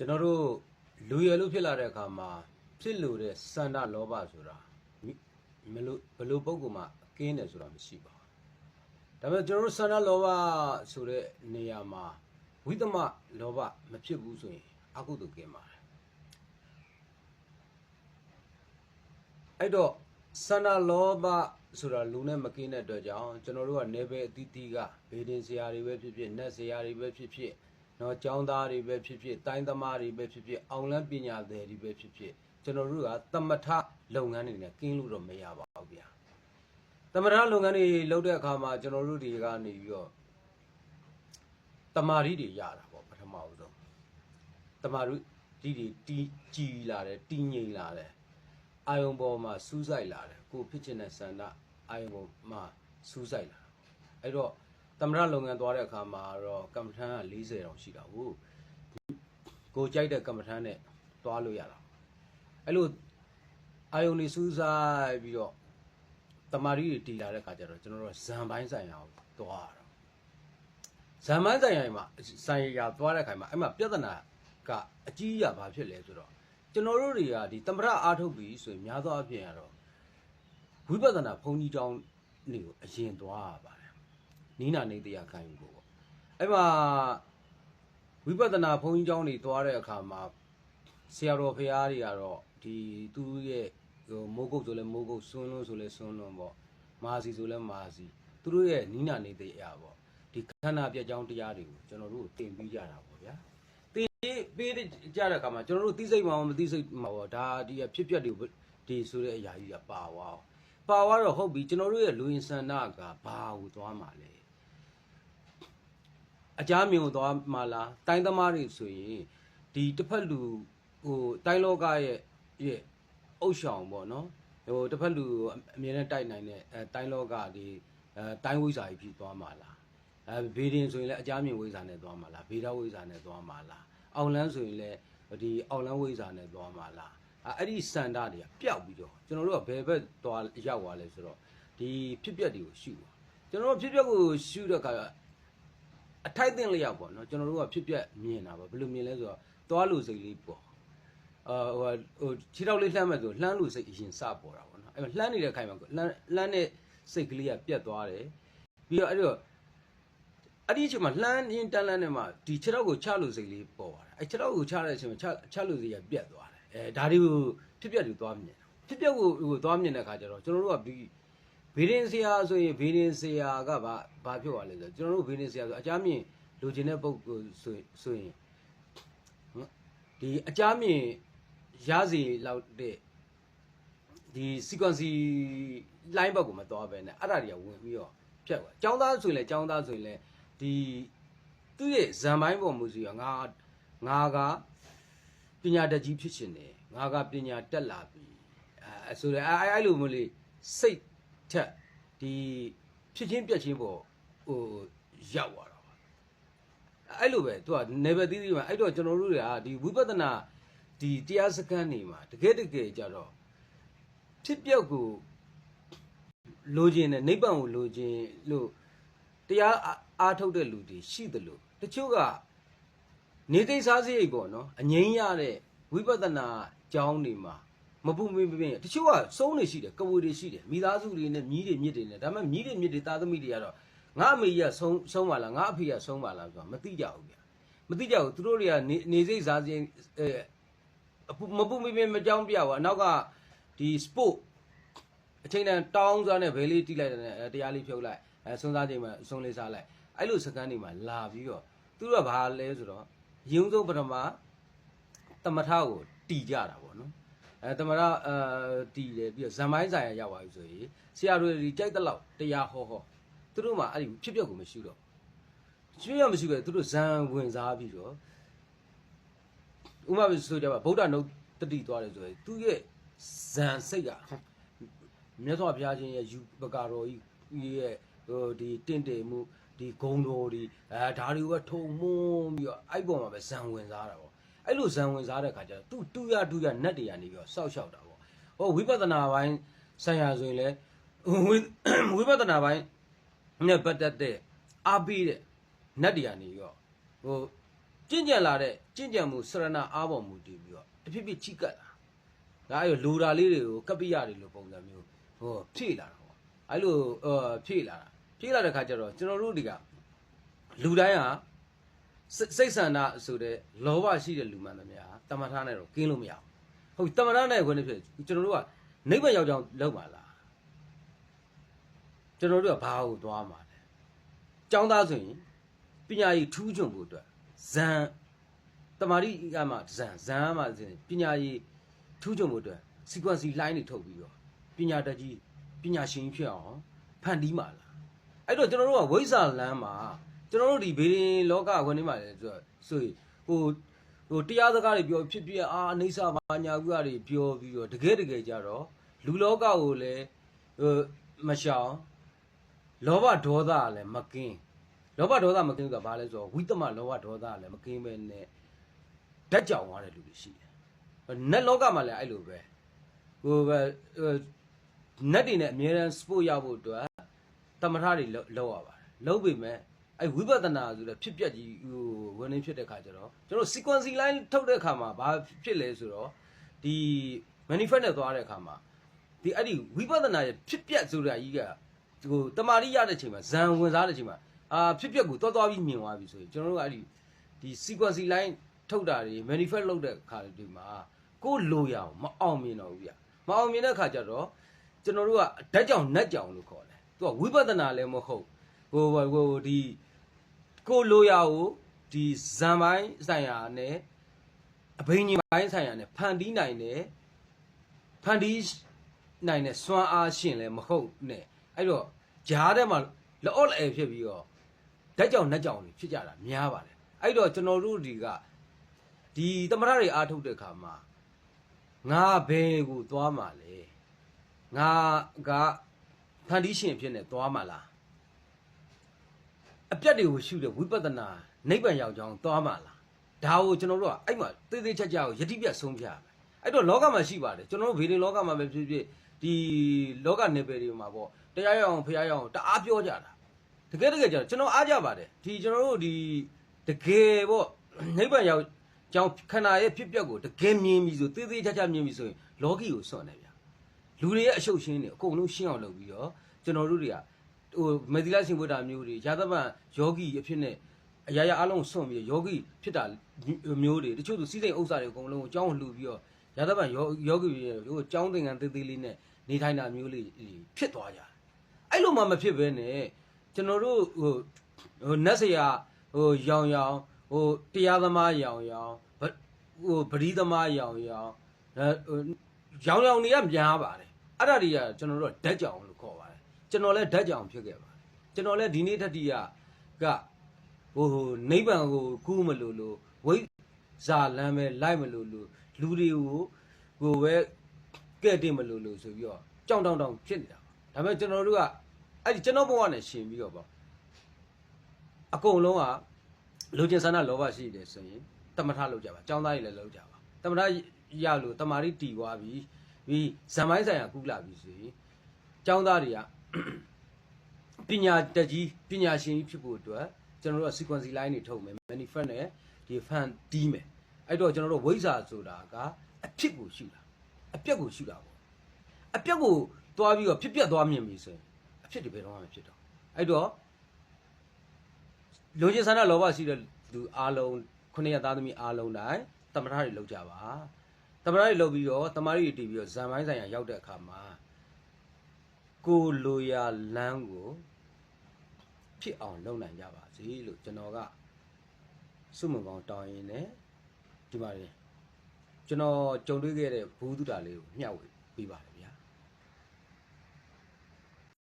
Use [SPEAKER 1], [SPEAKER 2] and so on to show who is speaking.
[SPEAKER 1] ကျွန်တော်တို့လူရယ်လို့ဖြစ်လာတဲ့အခါမှာဖြစ်လို့တဲ့စန္ဒလောဘဆိုတာမိမလို့ဘလို့ပုံကမှကင်းတယ်ဆိုတာမရှိပါဘူးဒါပေမဲ့ကျွန်တော်တို့စန္ဒလောဘဆိုတဲ့နေရာမှာဝိသမလောဘမဖြစ်ဘူးဆိုရင်အကုသိုလ်ကင်းပါတယ်အဲ့တော့စန္ဒလောဘဆိုတာလူနဲ့မကင်းတဲ့အတွက်ကြောင့်ကျွန်တော်တို့ကနေပဲအတီးတီးကဘေးဒင်ဆရာတွေပဲဖြစ်ဖြစ်နတ်ဆရာတွေပဲဖြစ်ဖြစ် နော်ကျောင်းသားတွေပဲဖြစ်ဖြစ်တိုင်းသမားတွေပဲဖြစ်ဖြစ်အောင်လန်းပညာသည်တွေပဲဖြစ်ဖြစ်ကျွန်တော်တို့ကသမထလုပ်ငန်းတွေနဲ့ကင်းလို့တော့မရပါဘူးဗျာသမထလုပ်ငန်းတွေလုပ်တဲ့အခါမှာကျွန်တော်တို့တွေကနေပြီးတော့တမာရီတွေရတာပေါ့ပထမဦးဆုံးတမာရီဒီတွေတီးကြည်လာတယ်တီးငိမ်လာတယ်အာယုံပေါ်မှာစူးစိုက်လာတယ်ကိုဖြစ်ချင်တဲ့ဆန္ဒအာယုံပေါ်မှာစူးစိုက်လာအဲ့တော့ သမရလုပ်ငန်းသွားတဲ့အခါမှာတော့ကမ္မထမ်းက40တောင်ရှိတာဟုတ်ကိုကြိုက်တဲ့ကမ္မထမ်းနဲ့သွားလို့ရတာအဲ့လိုအာယုန်နေစူးစိုက်ပြီးတော့တမာရီတွေတည်လာတဲ့အခါကျတော့ကျွန်တော်တို့ဇံပိုင်းဆိုင်ရာကိုသွားရတော့ဇံပိုင်းဆိုင်ရာမှာဆိုင်ရာသွားတဲ့အခါမှာအဲ့မှာပြဿနာကအကြီးအကျယ်ဘာဖြစ်လဲဆိုတော့ကျွန်တော်တို့တွေကဒီတမရအားထုတ်ပြီးဆိုရင်များသောအားဖြင့်ကတော့ဝိပဿနာဘုံကြီးတောင်းနေကိုအရင်သွားရပါတယ် နီးနာနေတရားခံယူဖို့ပေါ့အဲ့မှာဝိပဿနာဘုန်းကြီးကျောင်းတွေသွားတဲ့အခါမှာဆရာတော်ဖရာတွေကတော့ဒီသူရဲ့ဟိုမိုးကုတ်ဆိုလဲမိုးကုတ်စွန်းလုံးဆိုလဲစွန်းလုံးပေါ့မာစီဆိုလဲမာစီသူတို့ရဲ့နီးနာနေတရားပေါ့ဒီခန္ဓာပြက်ကြောင်းတရားတွေကိုကျွန်တော်တို့တင်ပြီးကြတာပေါ့ဗျာတင်ပေးကြတဲ့အခါမှာကျွန်တော်တို့သိစိတ်မှမသိစိတ်မှပေါ့ဒါဒီဖြစ်ပျက်တွေဒီဆိုတဲ့အရာကြီးကပါသွားအောင်ပါသွားတော့ဟုတ်ပြီကျွန်တော်တို့ရဲ့လူရင်ဆန္ဒကဘာကိုသွားမှာလဲ အကြမ်းမြင်ကိုသွားမှလားတိုင်းသမားတွေဆိုရင်ဒီတစ်ဖက်လူဟိုတိုင်းလောကရဲ့ရဲ့အုတ်ရှောင်ပေါ့နော်ဟိုတစ်ဖက်လူအမြင်နဲ့တိုက်နိုင်တဲ့အဲတိုင်းလောကဒီအဲတိုင်းဝိဇ္ဇာကြီးဖြစ်သွားမှလားအဲဘေးရင်ဆိုရင်လည်းအကြမ်းမြင်ဝိဇ္ဇာနဲ့သွားမှလားဘေးတော်ဝိဇ္ဇာနဲ့သွားမှလားအောင်လန်းဆိုရင်လည်းဒီအောင်လန်းဝိဇ္ဇာနဲ့သွားမှလားအဲအဲ့ဒီစန္ဒတွေကပျောက်ပြီးတော့ကျွန်တော်တို့ကဘယ်ဘက်သွားရောက်သွားလဲဆိုတော့ဒီဖြစ်ပျက်တွေကိုရှုပါကျွန်တော်တို့ဖြစ်ပျက်ကိုရှုတဲ့အခါ အထိုက်တင်လျောက်ပေါ့နော်ကျွန်တော်တို့ကဖြစ်ပြက်မြင်တာပေါ့ဘယ်လိုမြင်လဲဆိုတော့သွားလို့စိတ်လေးပေါ့အာဟိုဟိုခြေထောက်လေးလှမ်းမဲ့ဆိုလှမ်းလို့စိတ်အရင်စပေါ်တာပေါ့နော်အဲ့မှာလှမ်းနေတဲ့ခိုင်မှာလှမ်းလှမ်းတဲ့စိတ်ကလေးကပြက်သွားတယ်ပြီးတော့အဲ့တော့အဲ့ဒီအချိန်မှာလှမ်းရင်းတန်းလန်းနဲ့မှဒီခြေထောက်ကိုချလို့စိတ်လေးပေါ်သွားတယ်အဲ့ခြေထောက်ကိုချတဲ့အချိန်မှာချချလို့စိတ်ကပြက်သွားတယ်အဲဒါတွေကိုဖြစ်ပြက်တွေသွားမြင်တာဖြစ်ပြက်ကိုဟိုသွားမြင်တဲ့ခါကျတော့ကျွန်တော်တို့ကဒီ ဘေးရင်ဆရာဆိုရင်ဘေးရင်ဆရာကဘာဘာဖြစ်သွားလဲဆိုတော့ကျွန်တော်တို့ဘေးရင်ဆရာဆိုအကြမ်းမြင်လူချင်းတဲ့ပုံကိုဆိုဆိုရင်နော်ဒီအကြမ်းမြင်ရစီလောက်တဲ့ဒီ sequence line ဘက်ကိုမသွားပဲနဲ့အဲ့ဒါတွေကဝင်ပြီးတော့ဖြတ်သွားចောင်းသားဆိုရင်လည်းចောင်းသားဆိုရင်လည်းဒီသူ့ရဲ့ဇံပိုင်းပေါ်မူစီကငါငါကပညာတတ်ကြီးဖြစ်ရှင်တယ်ငါကပညာတက်လာပြီအဲဆိုတော့အဲအဲ့လိုမျိုးလေးစိတ် ထက်ဒီဖြစ်ချင်းပြက်ချင်းပေါ့ဟိုရောက်သွားတော့အဲ့လိုပဲသူကနေဘယ်သီးသီးမှာအဲ့တော့ကျွန်တော်တို့တွေကဒီဝိပဿနာဒီတရားစခန်းနေမှာတကယ်တကယ်ကြတော့ဖြစ်ပျောက်ကိုလိုချင်တဲ့နိဗ္ဗာန်ကိုလိုချင်လို့တရားအားထုတ်တဲ့လူတွေရှိတယ်လို့တချို့ကနေသိစားစရိတ်ပေါ့နော်အငိမ့်ရတဲ့ဝိပဿနာကျောင်းတွေမှာ မပူမင်းပြင်းတချို့ကစုံးနေရှိတယ်ကဝေတွေရှိတယ်မိသားစုတွေနဲ့မြီးတွေမြစ်တွေနဲ့ဒါပေမဲ့မြီးတွေမြစ်တွေသားသမီးတွေကတော့ငါအမေကြီးကဆုံးဆုံးပါလားငါအဖေကဆုံးပါလားဆိုတာမသိကြဘူးဗျာမသိကြဘူးသူတို့တွေကနေနေစိတ်စားခြင်းအဲအပူမပူမင်းပြင်းမကြောင်းပြဘူးအနောက်ကဒီ sport အချိန်တန်တောင်းစားနဲ့ဘဲလေးတီးလိုက်တယ်နဲ့အဲတရားလေးဖြုတ်လိုက်အဲစွန်းစားချိန်မှာစွန်းလေးစားလိုက်အဲ့လိုစကန်းတွေမှာလာပြီးတော့သူတို့ကဘာလဲဆိုတော့ရုံဆုံးပထမတမထကိုတီကြတာပေါ့နော် အဲတမရအာတီးတယ်ပြီးတော့ဇံမိုင်းဆိုင်ရရောက်သွားပြီဆိုရင်ဆရာတို့ဒီကြိုက်တဲ့လောက်တရားဟောဟောသူတို့မှအဲ့ဒီဖြစ်ပျက်ကိုမရှိတော့ကျွေးရမရှိပဲသူတို့ဇံဝင်စားပြီးတော့ဥမာဆိုကြပါဗုဒ္ဓနုတတိသွားတယ်ဆိုရင်သူရဲ့ဇံစိတ်ကမြတ်စွာဘုရားရှင်ရဲ့ယူပကာတော်ကြီးရဲ့ဟိုဒီတင့်တယ်မှုဒီဂုံတော်ဒီအဲဒါတွေကထုံမွန်းပြီးတော့အဲ့ပေါ်မှာပဲဇံဝင်စားတာပေါ့ အဲ့လိုဇံဝင်စားတဲ့ခါကျတော့သူတူရတူရနတ်တွေကနေပြီးတော့စောက်ရှောက်တာပေါ့ဟောဝိပဿနာပိုင်းဆိုင်ရာဆိုရင်လည်းဝိဝိပဿနာပိုင်းနဲ့ပတ်သက်တဲ့အားပေးတဲ့နတ်တွေကနေပြီးတော့ဟိုကျင့်ကြံလာတဲ့ကျင့်ကြံမှုစရဏအားပေါ်မူတည်ပြီးတော့တဖြည်းဖြည်းချိကတ်လာဒါအဲ့လိုလူတာလေးတွေကိုကပ္ပိယတွေလိုပုံစံမျိုးဟိုဖြည့်လာတာပေါ့အဲ့လိုဟိုဖြည့်လာတာဖြည့်လာတဲ့ခါကျတော့ကျွန်တော်တို့တွေကလူတိုင်းဟာ စိတ်စိတ်ဆန္ဒဆိုတဲ့လောဘရှိတဲ့လူမှန်သမျှတမထာနဲ့တော့ကင်းလို့မရဘူးဟုတ်တမထာနဲ့ခွင့်ဖြစ်ကျွန်တော်တို့ကနိဗ္ဗာန်ရောက်ကြောင်းလောက်ပါလားကျွန်တော်တို့ကဘာကိုသွားမှာလဲကျောင်းသားဆိုရင်ပညာရည်ထူးချွန်ဖို့အတွက်ဇန်တမာရီကမှဇန်ဇန်ကမှဆိုရင်ပညာရည်ထူးချွန်ဖို့အတွက် sequence လိုင်းတွေထုတ်ပြီးတော့ပညာတတ်ကြီးပညာရှင်ကြီးဖြစ်အောင်ဖန်တီးမှာလားအဲ့တော့ကျွန်တော်တို့ကဝိဇ္ဇာလမ်းမှာ ကျွန်တော်တို့ဒီဘေးရင်လောကဝင်နေမှာလေဆိုတော့ဆိုရင်ဟိုဟိုတရားစကားတွေပြောဖြစ်ဖြစ်အာအိဋ္ဌဘာညာကူတွေပြောပြီးတော့တကယ်တကယ်ကြတော့လူလောကကိုလည်းဟိုမရှောင်လောဘဒေါသကလည်းမကင်းလောဘဒေါသမကင်းဆိုတာဘာလဲဆိုတော့ဝိတ္တမလောဘဒေါသကလည်းမကင်းပဲနဲ့ဓာတ်ကြောင်သွားတဲ့လူတွေရှိတယ်နတ်လောကမှာလည်းအဲ့လိုပဲဟိုပဲဟိုနတ်တွေနဲ့အများရန်စပို့ရဖို့အတွက်တမထတွေလောက်ရပါတယ်လောက်ပေမဲ့ အဲ့ဝိပဿနာဆိုတဲ့ဖြစ်ပျက်ကြီးဟိုဝင်နေဖြစ်တဲ့ခါကျတော့ကျွန်တော် sequence line ထုတ်တဲ့ခါမှာဘာဖြစ်လဲဆိုတော့ဒီ manifest နဲ့သွားတဲ့ခါမှာဒီအဲ့ဒီဝိပဿနာရဲ့ဖြစ်ပျက်ဆိုတာကြီးကဟိုတမာရီရတဲ့ချိန်မှာဇံဝင်စားတဲ့ချိန်မှာအာဖြစ်ပျက်ကိုသွားသွားပြီးမြင်သွားပြီဆိုရင်ကျွန်တော်တို့ကအဲ့ဒီဒီ sequence line ထုတ်တာတွေ manifest လုပ်တဲ့ခါတွေမှာကိုယ်လိုရအောင်မအောင်မြင်တော့ဘူးဗျမအောင်မြင်တဲ့ခါကျတော့ကျွန်တော်တို့ကဓာတ်ကြောင်နတ်ကြောင်လို့ခေါ်တယ်သူကဝိပဿနာလည်းမဟုတ်ဟိုဟိုဒီ ကိုယ်လိုရကိုဒီဇံပိုင်းဆိုင်ရာနဲ့အဘိညာဉ်ပိုင်းဆိုင်ရာနဲ့ဖန်တီးနိုင်တယ်ဖန်တီးနိုင်တဲ့စွမ်းအားရှင်လည်းမဟုတ်နဲ့အဲ့တော့ဂျားထဲမှာလော့လဲဖြစ်ပြီးတော့ဓာတ်ကြောင်နတ်ကြောင်တွေဖြစ်ကြတာများပါတယ်အဲ့တော့ကျွန်တော်တို့ဒီကဒီသမထတွေအားထုတ်တဲ့ခါမှာငါဘယ်ကိုသွားမှာလဲငါကဖန်တီးရှင်ဖြစ်နေသွားမှာလား အပြတ်တွေကိုရှုတဲ့ဝိပဿနာနိဗ္ဗာန်ရောက်ကြောင်းသွားမှာလားဒါကိုကျွန်တော်တို့ကအဲ့မှာသေးသေးချာချာကိုယတိပြတ်ဆုံးဖြတ်ရမယ်အဲ့တော့လောကမှာရှိပါတယ်ကျွန်တော်တို့ဗေဒင်လောကမှာပဲဖြစ်ဖြစ်ဒီလောကနေပယ်တွေမှာပေါ့တရားရအောင်ဖရားရအောင်တအားပြောကြတာတကယ်တကယ်ကျတော့ကျွန်တော်အားကြပါတယ်ဒီကျွန်တော်တို့ဒီတကယ်ပေါ့နိဗ္ဗာန်ရောက်ကြောင်းခန္ဓာရဲ့ဖြစ်ပျက်ကိုတကယ်မြင်ပြီဆိုသေးသေးချာချာမြင်ပြီဆိုရင်လောကီကိုစွန့်တယ်ဗျာလူတွေရဲ့အရှုပ်ရှင်းတွေအကုန်လုံးရှင်းအောင်လုပ်ပြီးတော့ကျွန်တော်တို့တွေက ဟိုမေသီလရှင်ဘုရားမျိုးတွေယာသဗ္ဗယောဂီအဖြစ်နဲ့အရာရာအလုံးစွန့်ပြီးယောဂီဖြစ်တာမျိုးတွေတချို့သူစီးစိမ်ဥစ္စာတွေအကုန်လုံးကိုအကြောင်းလှူပြီးတော့ယာသဗ္ဗယောယောဂီတွေဟိုအကြောင်းသင်္ကန်းသေးသေးလေးနဲ့နေထိုင်တာမျိုးလေးဖြစ်သွားကြတယ်အဲ့လိုမှမဖြစ်ဘဲနဲ့ကျွန်တော်တို့ဟိုဟိုနတ်ဆရာဟိုရောင်ရောင်ဟိုတရားသမားရောင်ရောင်ဗဟိုပရိသမားရောင်ရောင်အဲဟိုရောင်ရောင်တွေကများပါတယ်အဲ့ဒါတွေကကျွန်တော်တို့ဓာတ်ကြောင်လို့ခေါ်ပါတယ် ကျွန်တော်လည်းဓာတ်ကြောင်ဖြစ်ခဲ့ပါတယ်ကျွန်တော်လည်းဒီနေ့တတိယကဟိုဟိုနိဗ္ဗာန်ကိုကူးမလို့လို့ဝိဇာလမ်းပဲလိုက်မလို့လို့လူတွေကိုကိုပဲကဲ့တင်မလို့လို့ဆိုပြီးတော့ကြောင်တောင်တောင်ဖြစ်နေတာဒါပေမဲ့ကျွန်တော်တို့ကအဲ့ဒီကျွန်တော်ဘဝနဲ့ရှင်ပြီးတော့ပေါ့အကုန်လုံးကလူကျင်ဆန္ဒလောဘရှိတယ်ဆိုရင်တမထလောက်ကြပါចောင်းသားကြီးလည်းလောက်ကြပါတမထရလို့တမာရီတီသွားပြီပြီးဇံမိုင်းဆိုင်ရာကူးလာပြီဆိုရင်ចောင်းသားတွေက ပညာတကြီးပညာရှင်ကြီးဖြစ်ဖို့အတွက်ကျွန်တော်တို့က sequence line တွေထုတ်မယ် manifest နဲ့ဒီ fan တီးမယ်အဲ့တော့ကျွန်တော်တို့ဝိဇ္ဇာဆိုတာကအဖြစ်ကိုရှုတာအပြက်ကိုရှုတာပေါ့အပြက်ကိုသွားပြီးတော့ဖြစ်ပြက်သွားမြင်ပြီဆိုရင်အဖြစ်တွေဘယ်တော့မှမဖြစ်တော့အဲ့တော့လူချင်းဆန္ဒလောဘရှိတဲ့လူအားလုံးခုနှစ်ရသားသမီးအားလုံးတိုင်းတမထတွေလောက်ကြပါတမထတွေလောက်ပြီးတော့တမားတွေတည်ပြီးတော့ဇံပိုင်းဆိုင်ရာရောက်တဲ့အခါမှာ ကိုလိုရာလမ်းကိုဖြစ်အောင်လုပ်နိုင်ကြပါစေလို့ကျွန်တော်ကစုမုံကောင်းတောင်းရင်းနဲ့ဒီမှာကျွန်တော်ကြုံတွေ့ခဲ့တဲ့ဘူးတုတာလေးကိုမျှဝေပေးပါတယ်